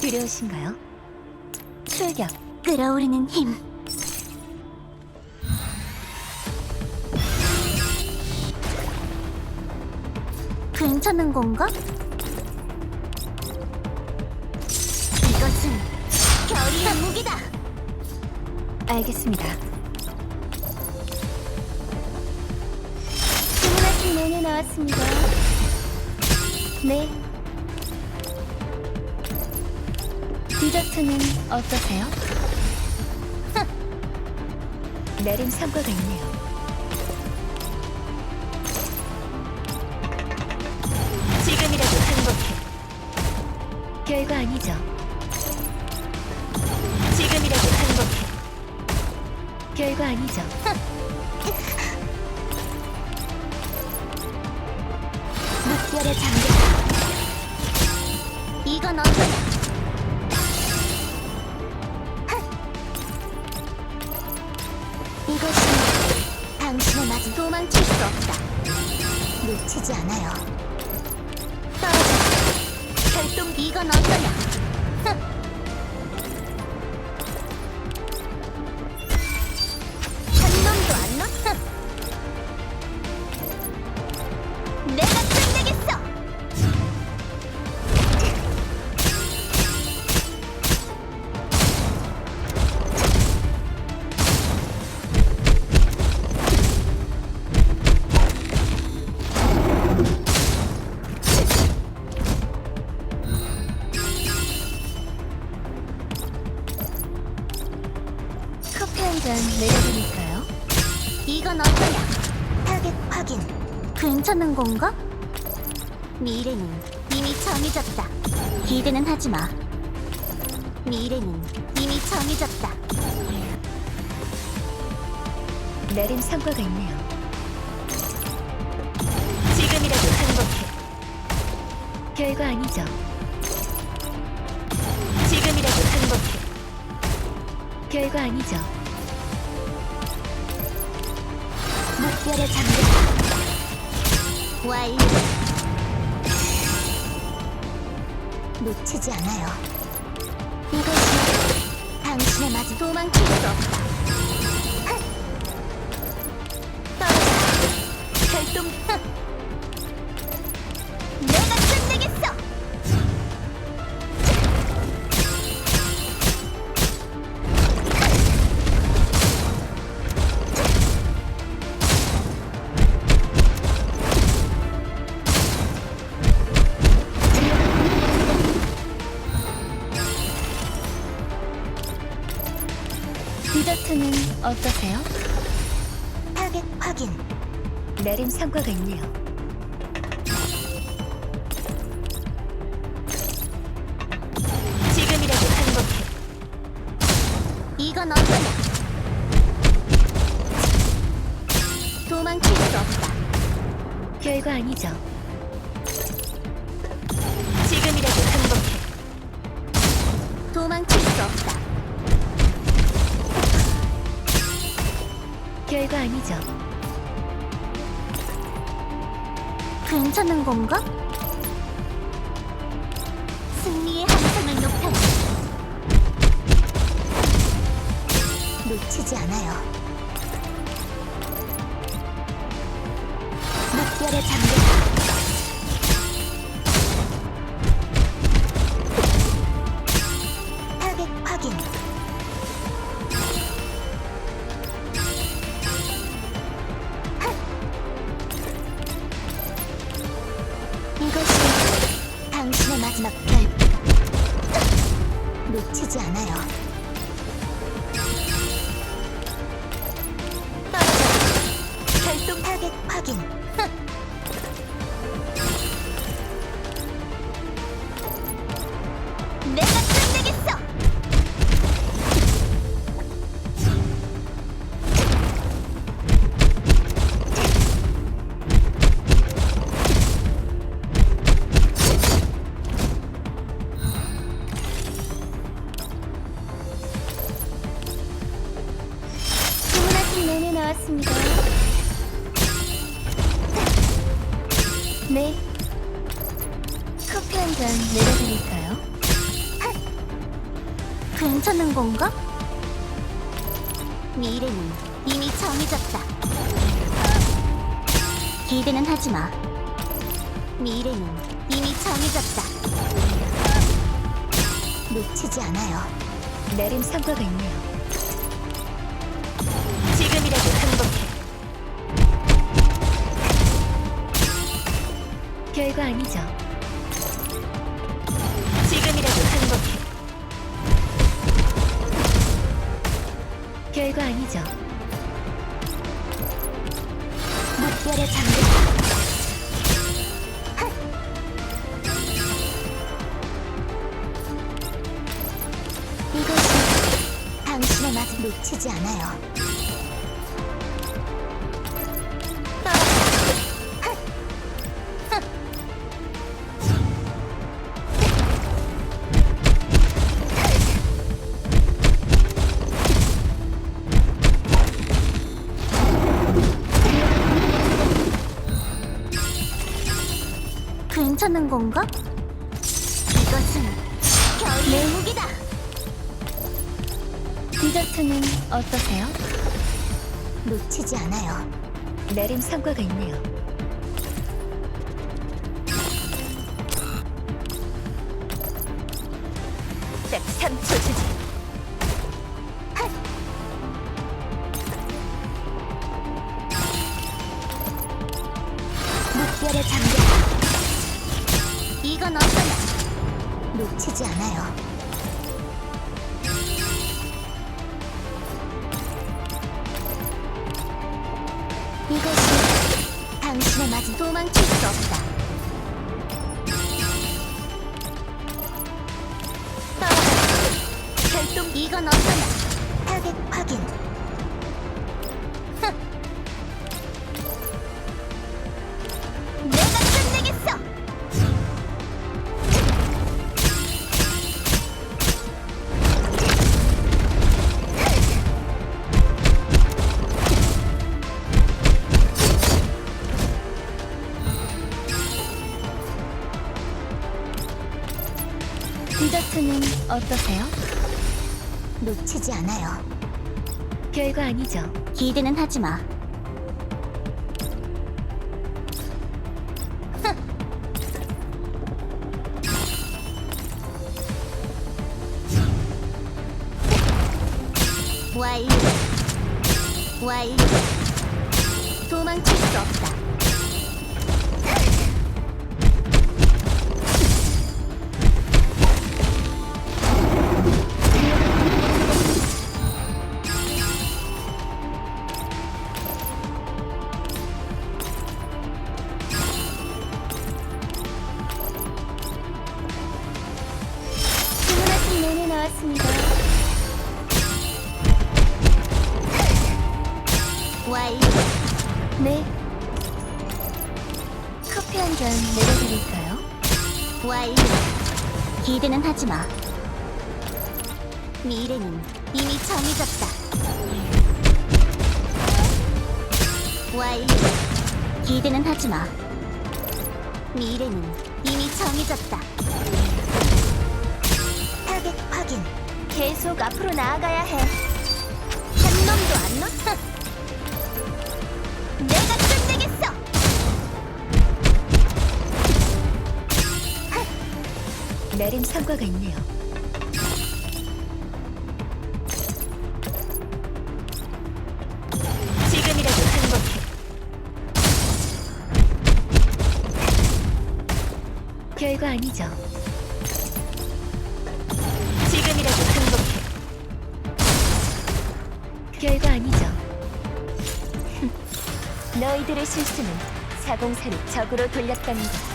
필요하신가요? 출격. 끓어오르는 힘. 괜찮은 건가? 이것은 결의의 무기다. 알겠습니다. 주문하신 메뉴 나왔습니다. 네. 디저트는 어떠세요? 내림 성과가 있네요. 지금이라도 행복해. 결과 아니죠. 지금이라도 행복해. 결과 아니죠. 물결의 장벽. 이건 어떠 도망칠 수 없다. 놓치지 않아요. 떨어져. 결동 이건 어떠냐? 내려드릴까요? 이건 어떠냐? 타겟 확인. 괜찮은 건가? 미래는 이미 정해졌다. 기대는 하지 마. 미래는 이미 정해졌다. 내림 성과가 있네요. 지금이라도 행복해. 결과 아니죠. 지금이라도 행복해. 결과 아니죠. 물결의 장벽. 완료. 놓치지 않아요. 이것이 당신의 맞은 도망칠 수 없다. 핫! 떨어져. 결동. 디저트는 어떠세요? 타겟 확인. 내림 성과가 있네요. 지금이라도 행복해. 이건 어떠냐? 도망칠 수 없다. 결과 아니죠. 지금이라도 행복해. 도망칠 수 없다. 결과 아니죠. 괜찮은 건가? 승리의 함성을 높여 놓치지 않아요. 물결의 장벽. 네. 커피 한 잔 내려드릴까요? 핫! 괜찮은 건가? 미래는 이미 정해졌다. 기대는 하지 마. 미래는 이미 정해졌다. 놓치지 않아요. 내림 성과가 있네요. 별거 아니죠. 지금이라도 행복해. 별거 아니죠. 물결에 잠겼다. 이것이 당신의 맛을 놓치지 않아요. 괜찮은 건가? 이것은 겨울의 무기다. 디저트는 어떠세요? 놓치지 않아요. 내림 성과가 있네요. 딱 3초 이것이 당신의 맞은 도망칠 수 없다. 디저트는 어떠세요? 놓치지 않아요. 별거 아니죠. 기대는 하지 마. 완료. 완료. 도망칠 수 없다. 완료. 네. 커피 한 잔 내려드릴까요? 완료. 기대는 하지 마. 미래는 이미 정해졌다. 완료. 기대는 하지 마. 미래는 이미 정해졌다. 타겟 확인. 계속 앞으로 나아가야 해. 한 놈도 안. 내 내림 성과가 있네요. 별거 아니죠. 지금이라도 행복해. 별거 아니죠. 너희들의 실수는 사공사를 적으로 돌렸다는 것.